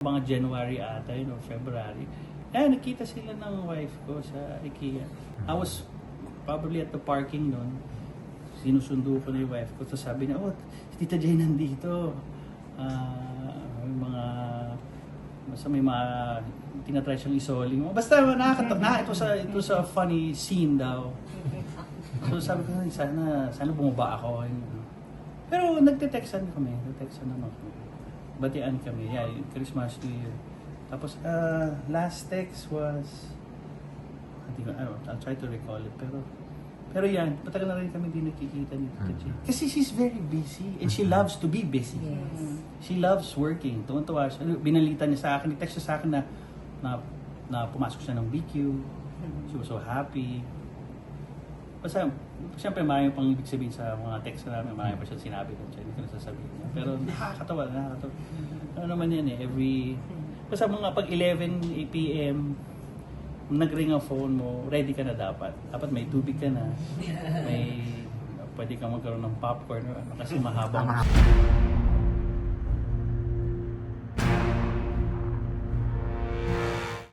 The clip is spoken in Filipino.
mga January ata yun or February. Eh, nakita sila ng wife ko sa IKEA. I was probably at the parking noon. Sinusundo ko na yung wife ko. Tapos sabi niya, oh, si Tita Jay nandito. Ah, may mga basta may mga tinatry siyang isoli mo. Basta nakakatawa. Na, ito sa ito sa funny scene daw. So sabi ko, "Ay, sana sana bumaba ako. Pero nagte-textan kami, nagte-textan naman kami. Batian kami, yeah, Christmas, New Year. Tapos, uh, last text was, hindi ko, I don't know, I'll try to recall it, pero, pero yan, matagal na rin kami din nakikita ni Tita Chi. Kasi she's very busy, and she loves to be busy. Yes. She loves working. Tuwan-tuwa siya. Binalita niya sa akin, i-text siya sa akin na, na, na pumasok siya ng BQ. She was so happy. Basta, siyempre marami pang ibig sabihin sa mga text namin, marami pa siya sinabi doon siya, hindi ko nasasabihin niya. Pero nakakatawa, nakakatawa. Ano naman yan eh, every, basta mga pag 11 p.m., nag-ring ang phone mo, ready ka na dapat. Dapat may tubig ka na, may, pwede kang magkaroon ng popcorn, or ano, kasi mahabang.